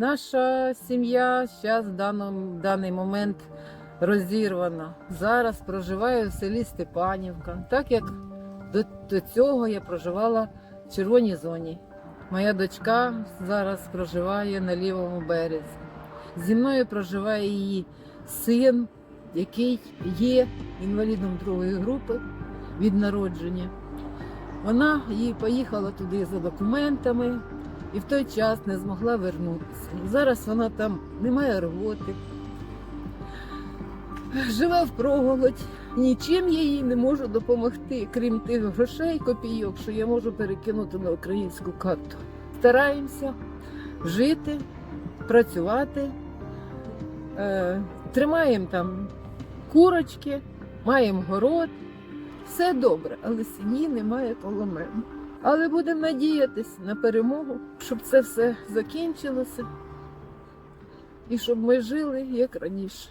Наша сім'я зараз в даний момент розірвана. Зараз проживаю в селі Степанівка, так як до, до цього я проживала в червоній зоні. Моя дочка зараз проживає на лівому березі. Зі мною проживає її син, який є інвалідом другої групи від народження. Вона її поїхала туди за документами і в той час не змогла вернутися. Зараз вона там не має роботи, живе в проголодь. Нічим я їй не можу допомогти, крім тих грошей, копійок, що я можу перекинути на українську карту. Стараємося жити, працювати, е, тримаємо там курочки, маємо город. Все добре, але сім'ї немає коло мене. Але будемо надіятися на перемогу, щоб це все закінчилося і щоб ми жили як раніше.